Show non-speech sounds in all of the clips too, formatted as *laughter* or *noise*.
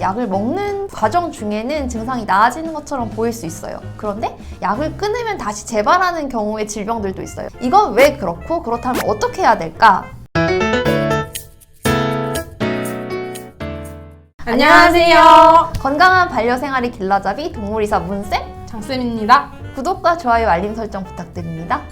약을 먹는 과정 중에는 증상이 나아지는 것처럼 보일 수 있어요. 그런데 약을 끊으면 다시 재발하는 경우의 질병들도 있어요. 이건 왜 그렇고 그렇다면 어떻게 해야 될까? 안녕하세요. 건강한 반려생활이 길라잡이 동물이사 문쌤 장쌤입니다. 구독과 좋아요 알림 설정 부탁드립니다.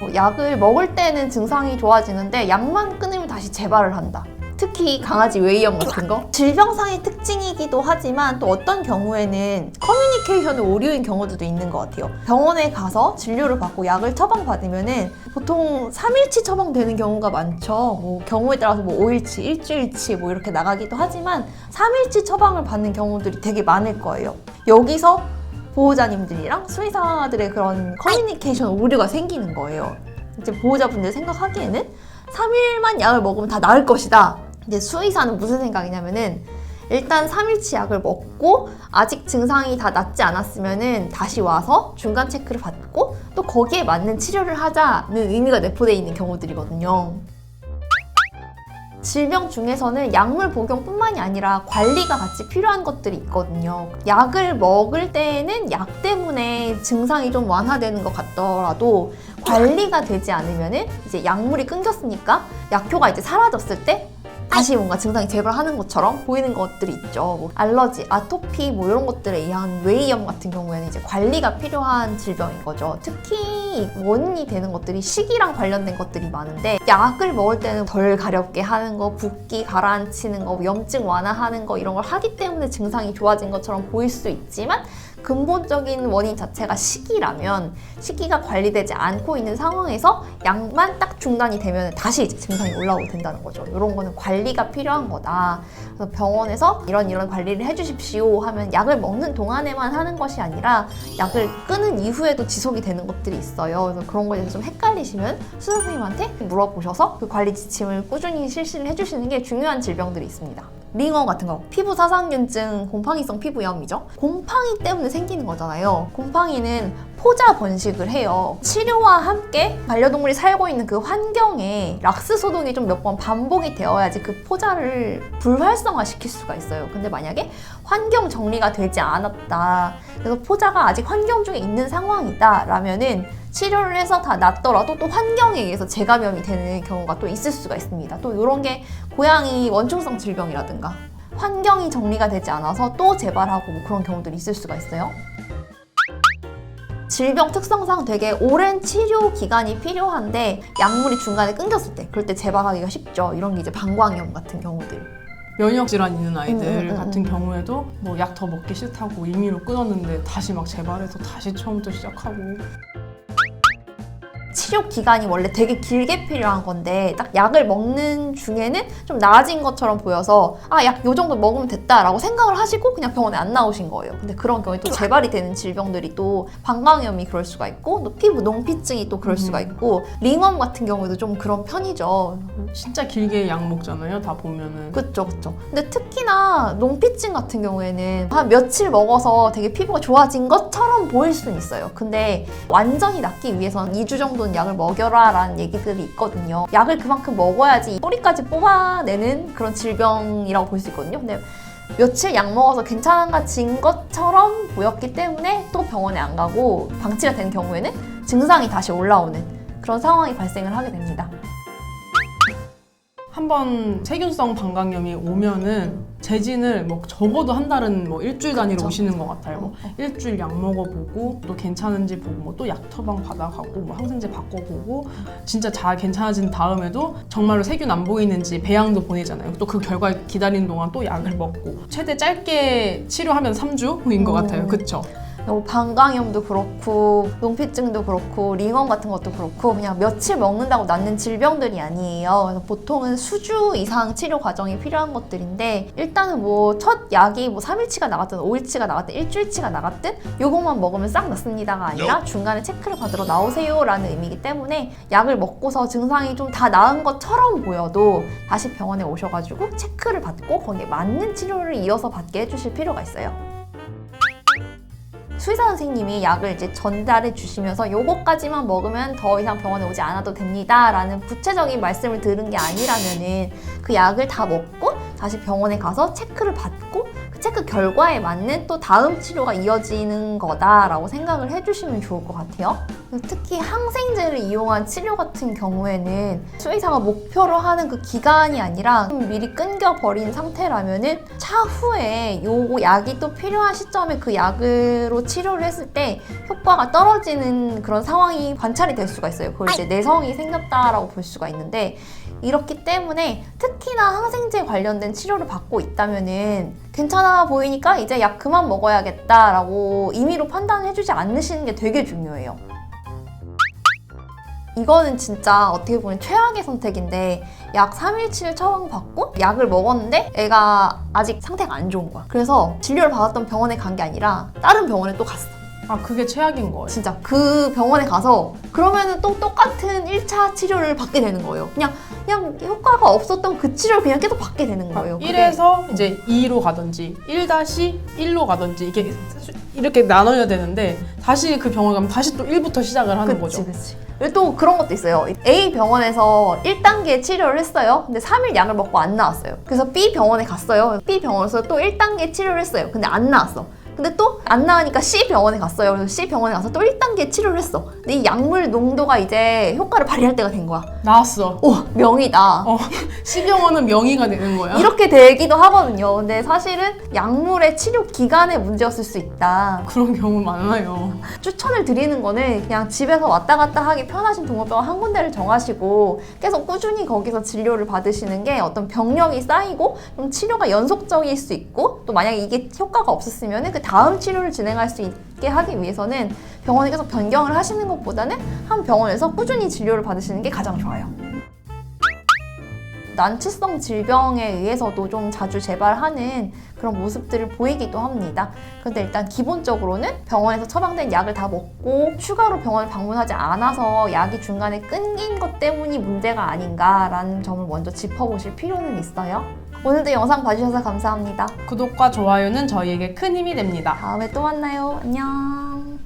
뭐 약을 먹을 때는 증상이 좋아지는데 약만 끊으면 다시 재발을 한다. 특히 강아지 웨이형 같은 거 질병상의 특징이기도 하지만 또 어떤 경우에는 커뮤니케이션의 오류인 경우들도 있는 것 같아요 병원에 가서 진료를 받고 약을 처방받으면은 보통 3일치 처방되는 경우가 많죠 뭐 경우에 따라서 뭐 5일치, 일주일치 뭐 이렇게 나가기도 하지만 3일치 처방을 받는 경우들이 되게 많을 거예요 여기서 보호자님들이랑 수의사들의 그런 커뮤니케이션 오류가 생기는 거예요. 이제 보호자분들 생각하기에는 3일만 약을 먹으면 다 나을 것이다. 이제 수의사는 무슨 생각이냐면은 일단 3일치 약을 먹고 아직 증상이 다 낫지 않았으면은 다시 와서 중간 체크를 받고 또 거기에 맞는 치료를 하자는 의미가 내포되어 있는 경우들이거든요. 질병 중에서는 약물 복용뿐만이 아니라 관리가 같이 필요한 것들이 있거든요. 약을 먹을 때는 약 때문에 증상이 좀 완화되는 것 같더라도 관리가 되지 않으면은 이제 약물이 끊겼으니까 약효가 이제 사라졌을 때 다시 뭔가 증상이 재발하는 것처럼 보이는 것들이 있죠. 뭐 알러지, 아토피 뭐 이런 것들에 의한 웨이염 같은 경우에는 이제 관리가 필요한 질병인 거죠. 특히 원인이 되는 것들이 식이랑 관련된 것들이 많은데 약을 먹을 때는 덜 가렵게 하는 거, 붓기 가라앉히는 거, 염증 완화하는 거 이런 걸 하기 때문에 증상이 좋아진 것처럼 보일 수 있지만 근본적인 원인 자체가 식이라면 식이가 관리되지 않고 있는 상황에서 약만 딱 중단이 되면 다시 이제 증상이 올라오게 된다는 거죠. 이런 거는 관리가 필요한 거다. 그래서 병원에서 이런 이런 관리를 해주십시오 하면 약을 먹는 동안에만 하는 것이 아니라 약을 끊은 이후에도 지속이 되는 것들이 있어요. 그래서 그런 거에 대해서 좀 헷갈리시면 수사 선생님한테 물어보셔서 그 관리 지침을 꾸준히 실시를 해주시는 게 중요한 질병들이 있습니다. 링어 같은 거, 피부 사상균증, 곰팡이성 피부염이죠. 곰팡이 때문에 생기는 거잖아요. 곰팡이는 포자 번식을 해요. 치료와 함께 반려동물이 살고 있는 그 환경에 락스 소독이 좀 몇 번 반복이 되어야지 그 포자를 불활성화 시킬 수가 있어요. 근데 만약에 환경 정리가 되지 않았다. 그래서 포자가 아직 환경 중에 있는 상황이다. 라면은 치료를 해서 다 낫더라도 또 환경에 의해서 재감염이 되는 경우가 또 있을 수가 있습니다. 또 이런 게 고양이 원충성 질병이라든가 환경이 정리가 되지 않아서 또 재발하고 뭐 그런 경우들이 있을 수가 있어요. 질병 특성상 되게 오랜 치료 기간이 필요한데 약물이 중간에 끊겼을 때 그럴 때 재발하기가 쉽죠. 이런 게 이제 방광염 같은 경우들. 면역 질환 있는 아이들 음, 음, 음, 같은 경우에도 뭐 약 더 먹기 싫다고 임의로 끊었는데 다시 막 재발해서 다시 처음부터 시작하고 치료 기간이 원래 되게 길게 필요한 건데 딱 약을 먹는 중에는 좀 나아진 것처럼 보여서 아 약 요 정도 먹으면 됐다라고 생각을 하시고 그냥 병원에 안 나오신 거예요. 근데 그런 경우에 또 재발이 되는 질병들이 또 방광염이 그럴 수가 있고 또 피부 농피증이 또 그럴 수가 음. 있고 링웜 같은 경우에도 좀 그런 편이죠. 진짜 길게 약 먹잖아요. 다 보면은 그쵸 그쵸. 근데 특히나 농피증 같은 경우에는 한 며칠 먹어서 되게 피부가 좋아진 것처럼 보일 수는 있어요. 근데 완전히 낫기 위해서는 2주 정도 는 약을 먹여라 라는 얘기들이 있거든요. 약을 그만큼 먹어야지 뿌리까지 뽑아내는 그런 질병이라고 볼 수 있거든요. 근데 며칠 약 먹어서 괜찮아진 것처럼 보였기 때문에 또 병원에 안 가고 방치가 된 경우에는 증상이 다시 올라오는 그런 상황이 발생을 하게 됩니다. 한번 세균성 방광염이 오면은 재진을 뭐 적어도 한 달은 뭐 일주일 단위로 그쵸. 오시는 것 같아요. 뭐 어, 어. 일주일 약 먹어보고 또 괜찮은지 보고 뭐 또 약 처방 받아가고 뭐 항생제 바꿔보고 진짜 잘 괜찮아진 다음에도 정말로 세균 안 보이는지 배양도 보내잖아요. 또 그 결과 기다리는 동안 또 약을 먹고 최대 짧게 치료하면 3주인 것 음. 같아요. 그쵸? 뭐 방광염도 그렇고 농피증도 그렇고 링원 같은 것도 그렇고 그냥 며칠 먹는다고 낫는 질병들이 아니에요. 그래서 보통은 수주 이상 치료 과정이 필요한 것들인데 일단은 뭐 첫 약이 뭐 3일치가 나갔든 5일치가 나갔든 일주일치가 나갔든 요것만 먹으면 싹 낫습니다가 아니라 중간에 체크를 받으러 나오세요라는 의미이기 때문에 약을 먹고서 증상이 좀 다 나은 것처럼 보여도 다시 병원에 오셔가지고 체크를 받고 거기에 맞는 치료를 이어서 받게 해주실 필요가 있어요. 수의사 선생님이 약을 이제 전달해 주시면서 요거까지만 먹으면 더 이상 병원에 오지 않아도 됩니다. 라는 구체적인 말씀을 들은 게 아니라면은 그 약을 다 먹고 다시 병원에 가서 체크를 받고 그 체크 결과에 맞는 또 다음 치료가 이어지는 거다라고 생각을 해주시면 좋을 것 같아요. 특히 항생제를 이용한 치료 같은 경우에는 수의사가 목표로 하는 그 기간이 아니라 좀 미리 끊겨버린 상태라면은 차후에 요거 약이 또 필요한 시점에 그 약으로 치료를 했을 때 효과가 떨어지는 그런 상황이 관찰이 될 수가 있어요. 그걸 이제 내성이 생겼다라고 볼 수가 있는데 이렇기 때문에 특히나 항생제 관련된 치료를 받고 있다면은 괜찮아 보이니까 이제 약 그만 먹어야겠다라고 임의로 판단해주지 않으시는 게 되게 중요해요. 이거는 진짜 어떻게 보면 최악의 선택인데 약 3일치를 처방받고 약을 먹었는데 애가 아직 상태가 안 좋은 거야. 그래서 진료를 받았던 병원에 간 게 아니라 다른 병원에 또 갔어. 아 그게 최악인 거예요. 진짜 그 병원에 가서 그러면은 또 똑같은 1차 치료를 받게 되는 거예요. 그냥 그냥 효과가 없었던 그 치료를 그냥 계속 받게 되는 거예요. 그게 1에서 이제 2로 가든지 1-1로 가든지 이게 이렇게 나눠야 되는데 다시 그 병원 가면 다시 또 1부터 시작을 하는 그치, 거죠. 그치. 그리고 또 그런 것도 있어요. A 병원에서 1단계 치료를 했어요. 근데 3일 약을 먹고 안 나왔어요. 그래서 B 병원에 갔어요. B 병원에서 또 1단계 치료를 했어요. 근데 안 나왔어. 근데 또 안 나으니까 C 병원에 갔어요. 그래서 C 병원에 가서 또 1단계 치료를 했어. 근데 이 약물 농도가 이제 효과를 발휘할 때가 된 거야. 나왔어. 오, 명이다. 어, *laughs* C병원은 명의가 되는 거야. 이렇게 되기도 하거든요. 근데 사실은 약물의 치료 기간의 문제였을 수 있다. 그런 경우 많아요. 추천을 드리는 거는 그냥 집에서 왔다 갔다 하기 편하신 동물병원 한 군데를 정하시고 계속 꾸준히 거기서 진료를 받으시는 게 어떤 병력이 쌓이고 좀 치료가 연속적일 수 있고 또 만약에 이게 효과가 없었으면 그 다음 치료를 진행할 수 있게 하기 위해서는 병원에 계속 변경을 하시는 것보다는 한 병원에서 꾸준히 진료를 받으시는 게 가장 좋아요. 난치성 질병에 의해서도 좀 자주 재발하는 그런 모습들을 보이기도 합니다. 근데 일단 기본적으로는 병원에서 처방된 약을 다 먹고 추가로 병원을 방문하지 않아서 약이 중간에 끊긴 것 때문이 문제가 아닌가라는 점을 먼저 짚어보실 필요는 있어요. 오늘도 영상 봐주셔서 감사합니다. 구독과 좋아요는 저희에게 큰 힘이 됩니다. 다음에 또 만나요. 안녕.